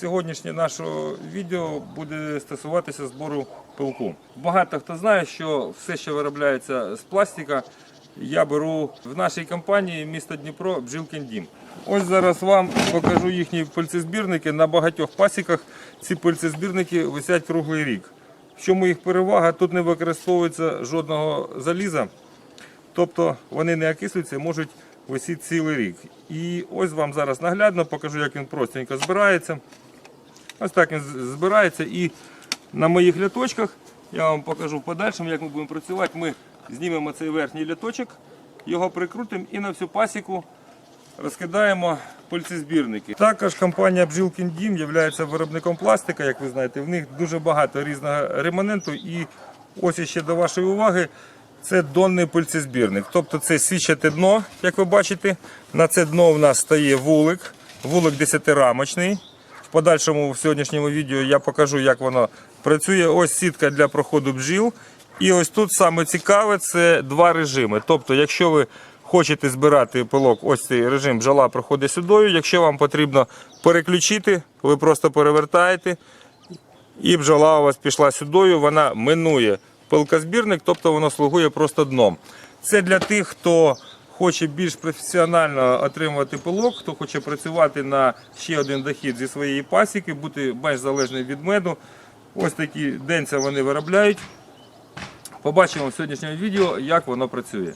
Сьогоднішнє наше відео буде стосуватися збору пилку. Багато хто знає, що все, що виробляється з пластика, я беру в нашій компанії місто Дніпро Бжилкін Дім. Ось зараз вам покажу їхні пильцезбірники. На багатьох пасіках ці пильцезбірники висять круглий рік. В чому їх перевага? Тут не використовується жодного заліза, тобто вони не окислюються, можуть висіти цілий рік. І ось вам зараз наглядно покажу, як він простенько збирається. Ось так він збирається і на моїх ляточках я вам покажу в подальшому, як ми будемо працювати. Ми знімемо цей верхній ляточок, його прикрутимо і на всю пасіку розкидаємо пильцезбірники. Також компанія Бжилкін Дім є виробником пластика, як ви знаєте. В них дуже багато різного ремоненту. І ось ще до вашої уваги. Це донний пильцезбірник. Тобто це січате дно, як ви бачите. На це дно в нас стає вулик. Вулик 10-рамочний. В подальшому в сьогоднішньому відео я покажу, як воно працює. Ось сітка для проходу бджіл. І ось тут саме цікаве це два режими. Тобто, якщо ви хочете збирати пилок, ось цей режим бджола проходить сюдою. Якщо вам потрібно переключити, ви просто перевертаєте. І бджола у вас пішла сюдою, вона минує пилкозбірник, тобто воно слугує просто дном. Це для тих, хто хоче більш професіонально отримувати пилок, хто хоче працювати на ще один дохід зі своєї пасіки, бути менш залежним від меду. Ось такі денця вони виробляють. Побачимо в сьогоднішньому відео, як воно працює.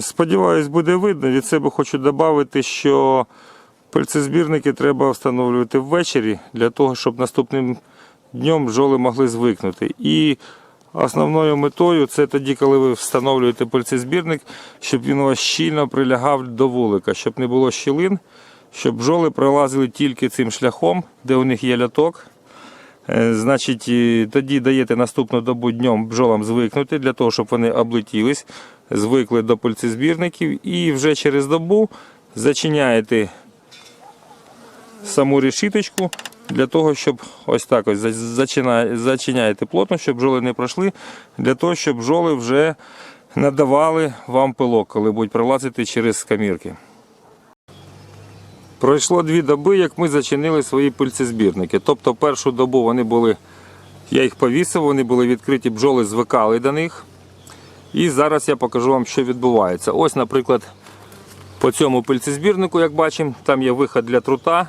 Сподіваюсь, буде видно. Від себе хочу додати, що пальцезбірники треба встановлювати ввечері для того, щоб наступним днем бджоли могли звикнути. І основною метою це тоді, коли ви встановлюєте пальцезбірник, щоб він у вас щільно прилягав до вулика, щоб не було щілин, щоб бджоли пролазили тільки цим шляхом, де у них є ляток. Е, Значить, тоді даєте наступну добу днем бджолам звикнути для того, щоб вони облетілись, звикли до пальцезбірників і вже через добу зачиняєте саму решіточку для того, щоб ось так ось зачиняєте плотно, щоб бджоли не пройшли, для того, щоб бджоли вже надавали вам пилок, коли будуть пролазити через камірки. Пройшло дві доби, як ми зачинили свої пильцезбірники. Тобто першу добу вони були, я їх повісив, вони були відкриті, бджоли звикали до них. І зараз я покажу вам, що відбувається. Ось, наприклад, по цьому пильцезбірнику, як бачимо, там є виход для трута.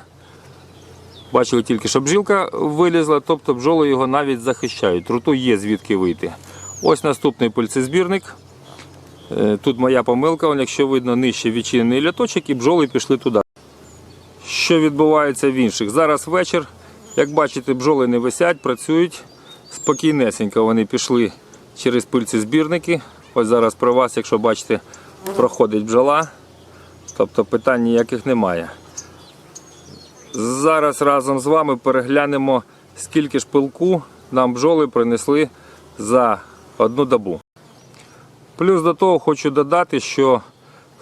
Бачили тільки, що бджілка вилізла, тобто бджоли його навіть захищають. Труту є звідки вийти. Ось наступний пильцезбірник. Е, Тут моя помилка, он, якщо видно нижче відчинений ляточок і бджоли пішли туди. Що відбувається в інших? Зараз вечір. Як бачите, бджоли не висять, працюють спокійнесенько. Вони пішли через пильцезбірники. Ось зараз про вас, якщо бачите, проходить бджола. Тобто питань ніяких немає. Зараз разом з вами переглянемо, скільки ж пилку нам бджоли принесли за одну добу. Плюс до того хочу додати, що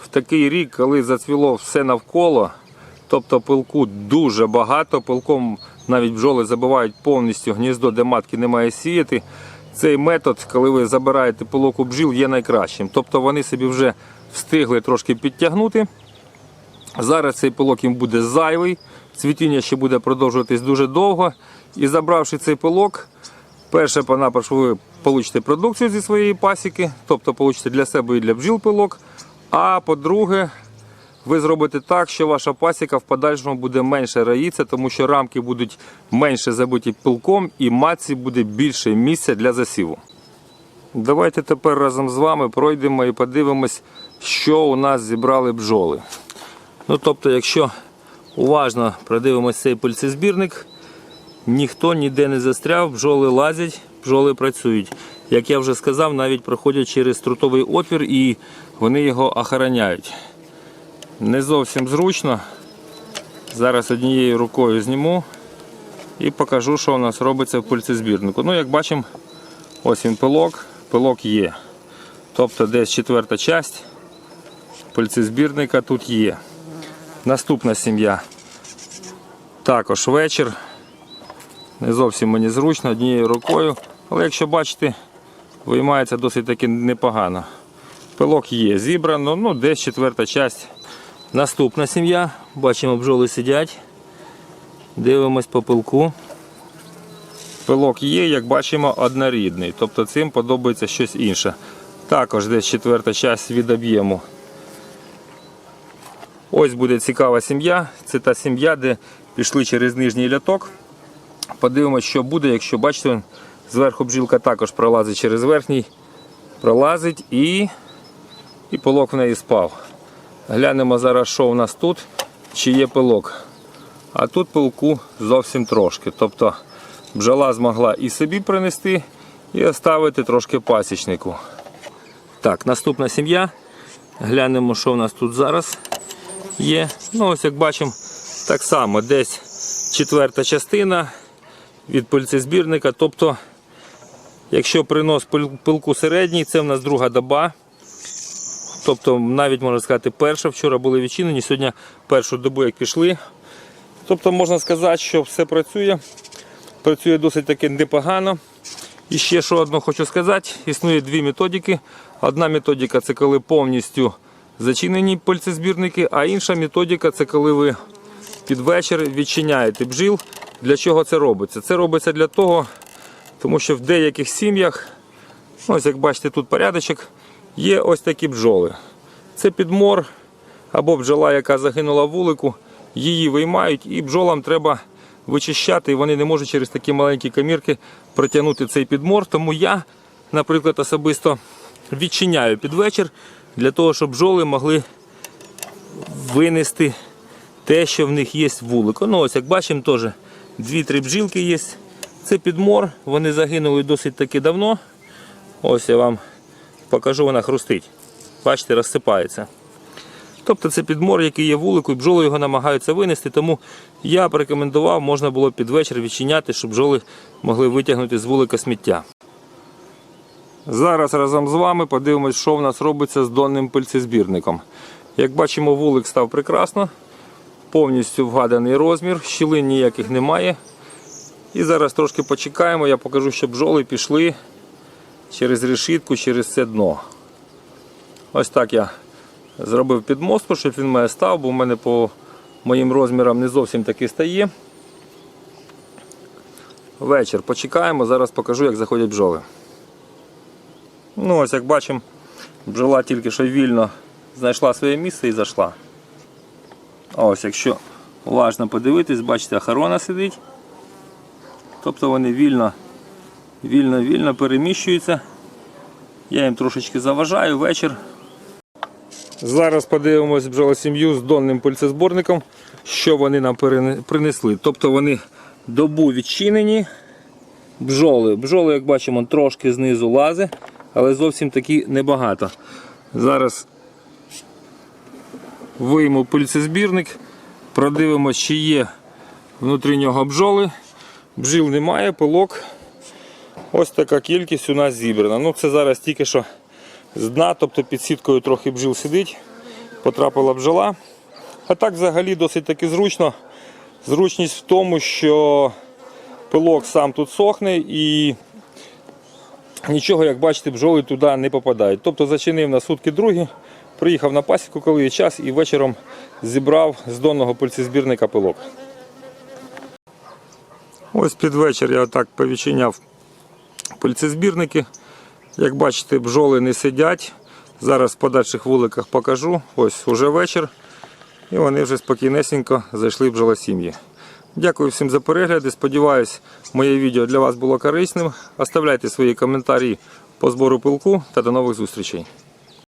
в такий рік, коли зацвіло все навколо, тобто пилку дуже багато, пилком навіть бджоли забивають повністю гніздо, де матки немає сіяти. Цей метод, коли ви забираєте пилок у бджіл, є найкращим. Тобто вони собі вже встигли трошки підтягнути. Зараз цей пилок їм буде зайвий, цвітіння ще буде продовжуватись дуже довго. І забравши цей пилок, перше понаперше ви получите продукцію зі своєї пасіки, тобто получите для себе і для бджіл пилок. А по-друге, ви зробите так, що ваша пасіка в подальшому буде менше раїться, тому що рамки будуть менше забиті пилком і матці буде більше місця для засіву. Давайте тепер разом з вами пройдемо і подивимось, що у нас зібрали бджоли. Ну, тобто, якщо уважно продивимось цей пильцезбірник, ніхто ніде не застряв, бджоли лазять, бджоли працюють. Як я вже сказав, навіть проходять через трутовий отвір і вони його охороняють. Не зовсім зручно. Зараз однією рукою зніму і покажу, що у нас робиться в пильцезбірнику. Ну, як бачимо, ось він пилок, пилок є. Тобто десь четверта часть пильцезбірника тут є. Наступна сім'я. Також вечір. Не зовсім мені зручно однією рукою. Але якщо бачите, виймається досить таки непогано. Пилок є зібрано, ну десь четверта часть. Наступна сім'я. Бачимо, бджоли сидять. Дивимось по пилку. Пилок є, як бачимо, однорідний. Тобто цим подобається щось інше. Також десь четверта часть від об'єму. Ось буде цікава сім'я. Це та сім'я, де пішли через нижній ляток. Подивимось, що буде, якщо бачите, зверху бджілка також пролазить через верхній, пролазить і, і пилок в неї спав. Глянемо зараз, що у нас тут, чи є пилок. А тут пилку зовсім трошки. Тобто бджола змогла і собі принести, і оставити трошки пасічнику. Так, наступна сім'я. Глянемо, що в нас тут зараз є. Ну, ось як бачимо, так само десь четверта частина від пильцезбірника. Тобто, якщо принос пилку середній, це в нас друга доба. Тобто, навіть можна сказати, перша. Вчора були відчинені, сьогодні першу добу як пішли. Тобто можна сказати, що все працює. Працює досить таки непогано. І ще що одно хочу сказати, існує дві методики. Одна методика це коли повністю зачинені пильцезбірники, а інша методика це коли ви під вечір відчиняєте бджіл. Для чого це робиться? Це робиться для того, тому що в деяких сім'ях, ось як бачите, тут порядочок, є ось такі бджоли. Це підмор або бджола, яка загинула вулику, її виймають і бджолам треба вичищати, і вони не можуть через такі маленькі камірки протягнути цей підмор. Тому я, наприклад, особисто відчиняю під вечір для того, щоб бджоли могли винести те, що в них є вулико. Ну ось як бачимо, теж дві-три бджілки є. Це підмор, вони загинули досить таки давно. Ось я вам покажу, вона хрустить. Бачите, розсипається. Тобто це підмор, який є вулику, і бджоли його намагаються винести, тому я б рекомендував, можна було під вечір відчиняти, щоб бджоли могли витягнути з вулика сміття. Зараз разом з вами подивимось, що в нас робиться з донним пильцезбірником. Як бачимо, вулик став прекрасно, повністю вгаданий розмір, щілин ніяких немає. І зараз трошки почекаємо, я покажу, що бджоли пішли через решітку, через це дно. Ось так я зробив підмостку, щоб він мене став, бо в мене по моїм розмірам не зовсім таки стає. Вечір почекаємо, зараз покажу, як заходять бджоли. Ну ось як бачимо, бджола тільки що вільно знайшла своє місце і зайшла. А ось якщо уважно подивитись, бачите, охорона сидить. Тобто вони вільно, вільно, вільно переміщуються. Я їм трошечки заважаю вечір. Зараз подивимось бджолосім'ю з донним пильцезборником, що вони нам принесли. Тобто вони добу відчинені. Бджоли. Бджоли, як бачимо, трошки знизу лази, але зовсім таки небагато. Зараз вийму пильцезбірник, продивимось, чи є внутрі нього бджоли. Бджіл немає, пилок. Ось така кількість у нас зібрана. Ну, це зараз тільки що з дна, тобто під сіткою трохи бджіл сидить, потрапила бджола. А так взагалі досить таки зручно. Зручність в тому, що пилок сам тут сохне і нічого, як бачите, бджоли туди не попадають. Тобто зачинив на сутки другі, приїхав на пасіку, коли є час, і вечором зібрав з донного пильцезбірника пилок. Ось під вечір я отак повідчиняв пильцезбірники. Як бачите, бджоли не сидять. Зараз в подальших вуликах покажу. Ось уже вечір. І вони вже спокійнесенько зайшли в бджолосім'ї. Дякую всім за перегляди. Сподіваюсь, моє відео для вас було корисним. Оставляйте свої коментарі по збору пилку та до нових зустрічей.